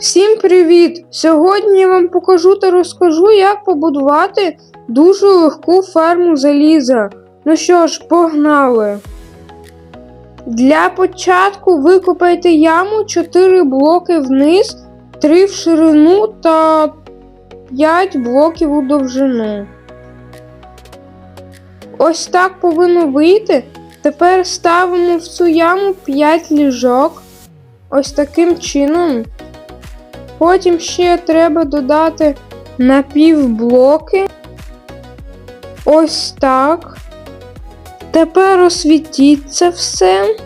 Всім привіт! Сьогодні я вам покажу та розкажу, як побудувати дуже легку ферму заліза. Ну що ж, погнали! Для початку викопайте яму 4 блоки вниз, 3 в ширину та 5 блоків у довжину. Ось так повинно вийти. Тепер ставимо в цю яму 5 ліжок. Ось таким чином. Потім ще треба додати напівблоки. Ось так. Тепер освітіть це все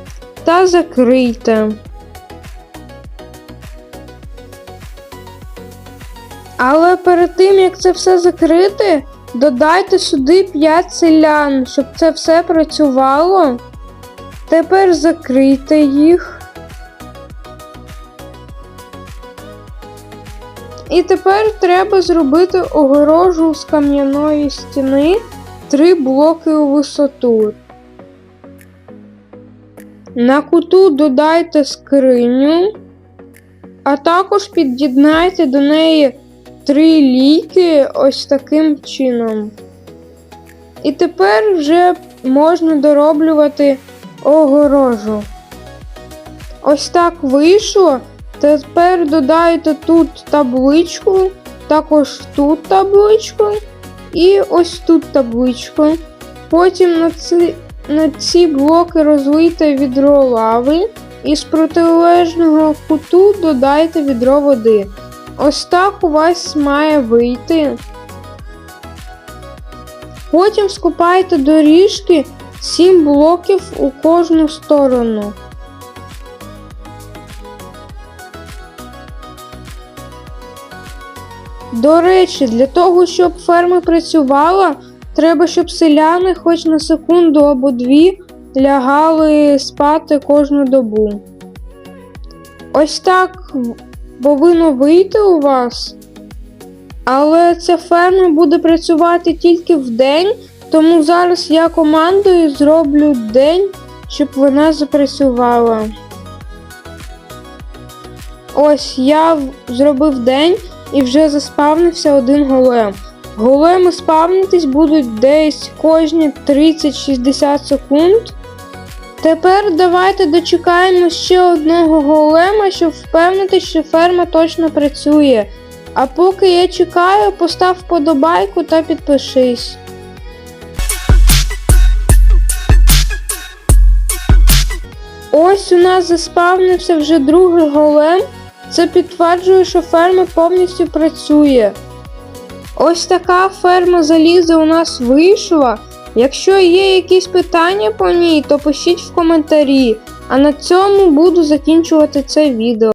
та закрийте. Але перед тим, як це все закрити, додайте сюди 5 селян, щоб це все працювало. Тепер закрийте їх. І тепер треба зробити огорожу з кам'яної стіни 3 блоки у висоту. На куту додайте скриню, а також під'єднайте до неї 3 лійки ось таким чином. І тепер вже можна дороблювати огорожу. Ось так вийшло. Тепер додайте тут табличку, також тут табличку і ось тут табличку. Потім на ці, на ці блоки розлийте відро лави і з протилежного куту додайте відро води. Ось так у вас має вийти. Потім скупайте доріжки 7 блоків у кожну сторону. До речі, для того, щоб ферма працювала, треба, щоб селяни хоч на секунду або дві лягали спати кожну добу. Ось так повинно вийти у вас. Але ця ферма буде працювати тільки в день, тому зараз я командою зроблю день, щоб вона запрацювала. Ось я зробив день і вже заспавнився один голем. Големи спавнитись будуть десь кожні 30-60 секунд. Тепер давайте дочекаємо ще одного голема, щоб впевнитися, що ферма точно працює. А поки я чекаю, постав вподобайку та підпишись. Ось у нас заспавнився вже другий голем. Це підтверджує, що ферма повністю працює. Ось така ферма заліза у нас вийшла. Якщо є якісь питання по ній, то пишіть в коментарі. А на цьому буду закінчувати це відео.